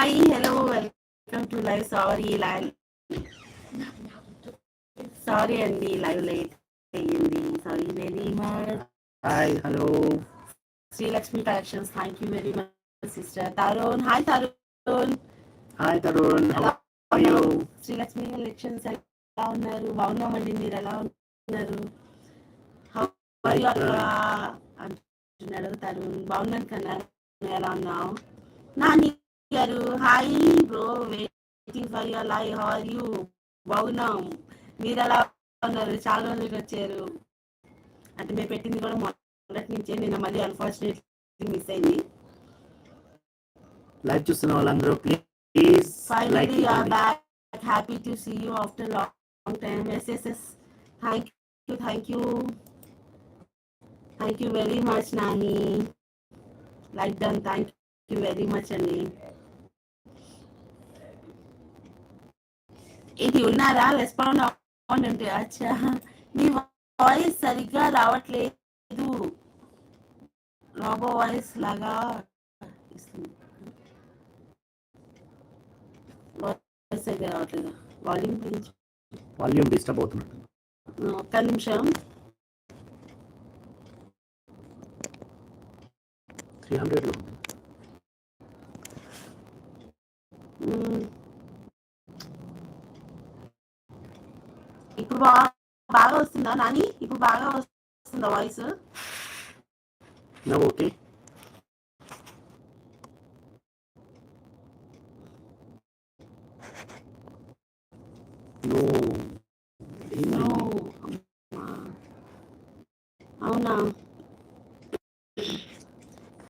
Hi hello welcome to live sorry live sorry అండి live late అయ్యింది sorry very much hi hello Srilakshmi collections thank you very much sister Tarun hi Tarun hi Tarun? Srilakshmi collections ఎలా ఉన్నారు? బాగున్నామండి మీరు ఎలా ఉన్నారు? అంటున్నాడు తరుణ్. బాగున్నాను కన్నా ఎలా ఉన్నావు? నాని అందరు hi bro waiting for your live how are you మీరు ఎలా ఉన్నారు? చాలా రోజులు వచ్చారు. అంటే మేము పెట్టింది కూడా మొదటి నుంచే నిన్న మళ్ళీ అన్ఫార్చునేట్ మిస్ అయింది. లైవ్ చూస్తున్న వాళ్ళందరూ please finally you're back happy to see you after long time SSS thank you thank you thank you very much Nani like done thank you very much అండి ఇది ఉన్నారా రెస్పాండ్ అవ్వండి అంటే అచ్చా మీ voice సరిగ్గా రావట్లేదు. రాబో వాయిస్ లాగా ఇస్తుంది. వాయిస్ అయితే రావట్లేదు. వాల్యూమ్ వాల్యూమ్ డిస్టర్బ్ అవుతున్నట్టు. ఒక్క నిమిషం. త్రీ హండ్రెడ్లో ఇప్పుడు బాగా వస్తుందా నాని ఇప్పుడు బాగా వస్తుందా వాయిస్ ఓకే No. No.